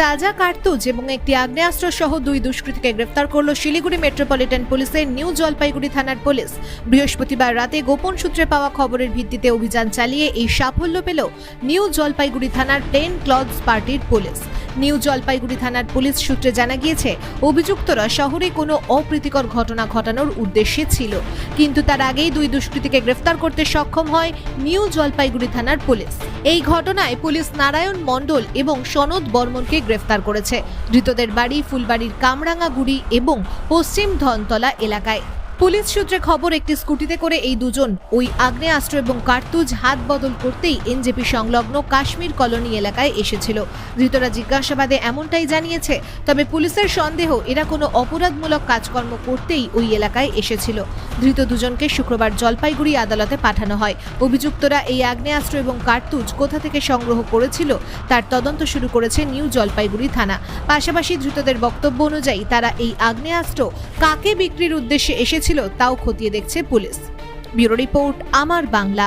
তাজা কার্তুজ এবং একটি আগ্নেয়াস্ত্র সহ দুই দুষ্কৃতীকে গ্রেফতার করল শিলিগুড়ি মেট্রোপলিটন পুলিশের নিউ জলপাইগুড়ি থানার পুলিশ। বৃহস্পতিবার রাতে গোপন সূত্রে পাওয়া খবরের ভিত্তিতে অভিযান চালিয়ে এই সাফল্য পেল নিউ জলপাইগুড়ি থানার টেন ক্লথস পার্টির পুলিশ। নিউ জলপাইগুড়ি থানার পুলিশ সূত্রে জানা গিয়েছে, অভিযুক্তরা শহরে কোনো অপ্রীতিকর ঘটনা ঘটানোর উদ্দেশ্যে ছিল। কিন্তু তার আগেই দুই দুষ্কৃতীকে গ্রেফতার করতে সক্ষম হয় নিউ জলপাইগুড়ি থানার পুলিশ। এই ঘটনায় পুলিশ নারায়ণ মণ্ডল এবং সনদ বর্মনকে গ্রেফতার করেছে। ধৃতদের বাড়ি ফুলবাড়ির কামরাঙ্গাগুড়ি এবং পশ্চিম ধনতলা এলাকায়। পুলিশ সূত্রে খবর, একটি স্কুটিতে করে এই দুজন ওই আগ্নেয়াস্ত্র এবং কার্তুজ হাত বদল করতেই এনজেপি সংলগ্ন কাশ্মীর কলোনি এলাকায় এসেছিল। ধৃতরা জিজ্ঞাসাবাদে এমনটাই জানিয়েছে, তবে পুলিশের সন্দেহ, এরা কোনো অপরাধমূলক কাজকর্ম করতেই ওই এলাকায় এসেছিল। ধৃত দুজনকে শুক্রবার জলপাইগুড়ি আদালতে পাঠানো হয়। অভিযুক্তরা এই আগ্নেয়াস্ত্র এবং কার্তুজ কোথা থেকে সংগ্রহ করেছিল, তার তদন্ত শুরু করেছে নিউ জলপাইগুড়ি থানা। পাশাপাশি ধৃতদের বক্তব্য অনুযায়ী, তারা এই আগ্নেয়াস্ত্র কাকে বিক্রির উদ্দেশ্যে এসেছিল তাও খতিয়ে দেখছে পুলিশ। ব্যুরো রিপোর্ট আমার বাংলা।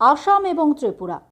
আসাম এবং ত্রিপুরা।